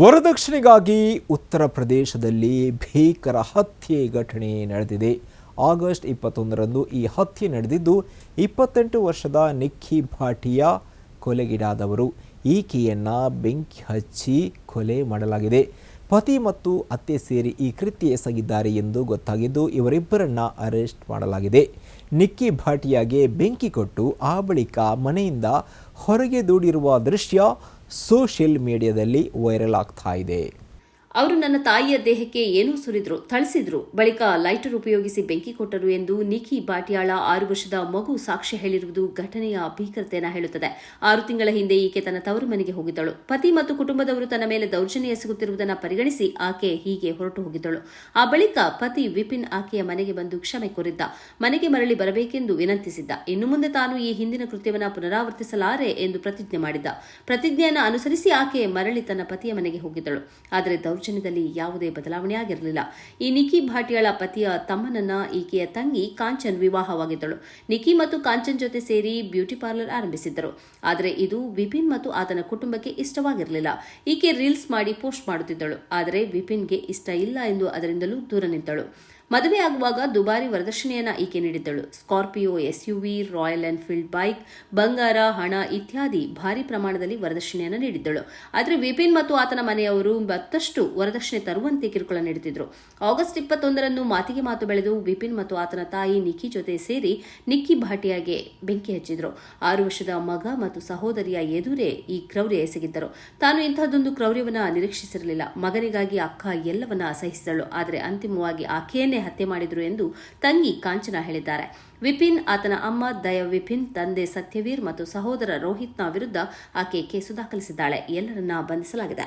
ವರದಕ್ಷಿಣೆಗಾಗಿ ಉತ್ತರ ಪ್ರದೇಶದಲ್ಲಿ ಭೀಕರ ಹತ್ಯೆ ಘಟನೆ ನಡೆದಿದೆ. ಆಗಸ್ಟ್ ಇಪ್ಪತ್ತೊಂದರಂದು ಈ ಹತ್ಯೆ ನಡೆದಿದ್ದು, ಇಪ್ಪತ್ತೆಂಟು ವರ್ಷದ ನಿಕ್ಕಿ ಭಾಟಿಯಾ ಕೊಲೆಗೀಡಾದವರು. ಈಕೆಯನ್ನು ಬೆಂಕಿ ಹಚ್ಚಿ ಕೊಲೆ ಮಾಡಲಾಗಿದೆ. ಪತಿ ಮತ್ತು ಅತ್ತೆ ಸೇರಿ ಈ ಕೃತ್ಯ ಎಸಗಿದ್ದಾರೆ ಎಂದು ಗೊತ್ತಾಗಿದ್ದು, ಇವರಿಬ್ಬರನ್ನ ಅರೆಸ್ಟ್ ಮಾಡಲಾಗಿದೆ. ನಿಕ್ಕಿ ಭಾಟಿಯಾಗೆ ಬೆಂಕಿ ಕೊಟ್ಟು ಆ ಬಳಿಕ ಮನೆಯಿಂದ ಹೊರಗೆ ದೂಡಿರುವ ದೃಶ್ಯ ಸೋಷಿಯಲ್ ಮೀಡಿಯಾದಲ್ಲಿ ವೈರಲ್ ಆಗ್ತಾ ಇದೆ. ಅವರು ನನ್ನ ತಾಯಿಯ ದೇಹಕ್ಕೆ ಏನೋ ಸುರಿದ್ರು, ಥಳಿಸಿದ್ರು. ಬಳಿಕ ಲೈಟರ್ ಉಪಯೋಗಿಸಿ ಬೆಂಕಿ ಕೊಟ್ಟರು ಎಂದು ನಿಖಿ ಬಾಟಿಯಾಳ ಆರು ವರ್ಷದ ಮಗು ಸಾಕ್ಷ್ಯ ಹೇಳಿರುವುದು ಘಟನೆಯ ಭೀಕರತೆಯನ್ನು ಹೇಳುತ್ತದೆ. ಆರು ತಿಂಗಳ ಹಿಂದೆ ಈಕೆ ತನ್ನ ತವರು ಮನೆಗೆ ಹೋಗಿದ್ದಳು. ಪತಿ ಮತ್ತು ಕುಟುಂಬದವರು ತನ್ನ ಮೇಲೆ ದೌರ್ಜನ್ಯ ಎಸಗುತ್ತಿರುವುದನ್ನು ಪರಿಗಣಿಸಿ ಆಕೆ ಹೀಗೆ ಹೊರಟು ಹೋಗಿದ್ದಳು. ಆ ಬಳಿಕ ಪತಿ ವಿಪಿನ್ ಆಕೆಯ ಮನೆಗೆ ಬಂದು ಕ್ಷಮೆ ಕೋರಿದ್ದ. ಮನೆಗೆ ಮರಳಿ ಬರಬೇಕೆಂದು ವಿನಂತಿಸಿದ್ದ. ಇನ್ನು ಮುಂದೆ ತಾನು ಈ ಹಿಂದಿನ ಕೃತ್ಯವನ್ನು ಪುನರಾವರ್ತಿಸಲಾರೆ ಎಂದು ಪ್ರತಿಜ್ಞೆ ಮಾಡಿದ್ದ. ಪ್ರತಿಜ್ಞೆಯನ್ನು ಅನುಸರಿಸಿ ಆಕೆ ಮರಳಿ ತನ್ನ ಪತಿಯ ಮನೆಗೆ ಹೋಗಿದ್ದಳು. ಆದರೆ ದೌರ್ಜನ್ಯದಲ್ಲಿ ಯಾವುದೇ ಬದಲಾವಣೆ ಆಗಿರಲಿಲ್ಲ ಈ ನಿಖಿ ಭಾಟಿಯಾಳ ಪತಿಯ ತಮ್ಮನನ್ನ ಈಕೆಯ ತಂಗಿ ಕಾಂಚನ್ ವಿವಾಹವಾಗಿದ್ದಳು. ನಿಖಿ ಮತ್ತು ಕಾಂಚನ್ ಜೊತೆ ಸೇರಿ ಬ್ಯೂಟಿ ಪಾರ್ಲರ್ ಆರಂಭಿಸಿದ್ದರು. ಆದರೆ ಇದು ವಿಪಿನ್ ಮತ್ತು ಆತನ ಕುಟುಂಬಕ್ಕೆ ಇಷ್ಟವಾಗಿರಲಿಲ್ಲ. ಈಕೆ ರೀಲ್ಸ್ ಮಾಡಿ ಪೋಸ್ಟ್ ಮಾಡುತ್ತಿದ್ದಳು. ಆದರೆ ವಿಪಿನ್ಗೆ ಇಷ್ಟ ಇಲ್ಲ ಎಂದು ಅದರಿಂದಲೂ ದೂರ ನಿಂತಳು ಮದುವೆ ಆಗುವಾಗ ದುಬಾರಿ ವರದಕ್ಷಿಣೆಯನ್ನ ಈಕೆ ನೀಡಿದ್ದಳು. Scorpio, SUV, Royal Enfield bike, ಬಂಗಾರ, ಹಣ ಇತ್ಯಾದಿ ಭಾರಿ ಪ್ರಮಾಣದಲ್ಲಿ ವರದಕ್ಷಿಣೆಯನ್ನು ನೀಡಿದ್ದಳು. ಆದರೆ ವಿಪಿನ್ ಮತ್ತು ಆತನ ಮನೆಯವರು ಮತ್ತಷ್ಟು ವರದಕ್ಷಿಣೆ ತರುವಂತೆ ಕಿರುಕುಳ ನೀಡುತ್ತಿದ್ದರು ಆಗಸ್ಟ್ ಇಪ್ಪತ್ತೊಂದರಂದು ಮಾತಿಗೆ ಮಾತು ಬೆಳೆದು ವಿಪಿನ್ ಮತ್ತು ಆತನ ತಾಯಿ ನಿಕ್ಕಿ ಜೊತೆ ಸೇರಿ ನಿಕ್ಕಿ ಭಾಟಿಯಾಗೆ ಬೆಂಕಿ ಹಚ್ಚಿದ್ರು. ಆರು ವರ್ಷದ ಮಗ ಮತ್ತು ಸಹೋದರಿಯ ಎದುರೇ ಈ ಕ್ರೌರ್ಯ ಎಸಗಿದ್ದರು. ತಾನು ಇಂತಹದೊಂದು ಕ್ರೌರ್ಯವನ್ನ ನಿರೀಕ್ಷಿಸಿರಲಿಲ್ಲ. ಮಗನಿಗಾಗಿ ಅಕ್ಕ ಎಲ್ಲವನ್ನ ಸಹಿಸಿದಳು ಆದರೆ ಅಂತಿಮವಾಗಿ ಆಕೆಯನ್ನೇ ಹತ್ಯೆ ಮಾಡಿದ್ರು ಎಂದು ತಂಗಿ ಕಾಂಚನ ಹೇಳಿದ್ದಾರೆ. ವಿಪಿನ್, ಆತನ ಅಮ್ಮ ದಯ ವಿಪಿನ್, ತಂದೆ ಸತ್ಯವೀರ್ ಮತ್ತು ಸಹೋದರ ರೋಹಿತ್ನ ವಿರುದ್ಧ ಆಕೆ ಕೇಸು ದಾಖಲಿಸಿದ್ದಾಳೆ. ಎಲ್ಲರನ್ನ ಬಂಧಿಸಲಾಗಿದೆ.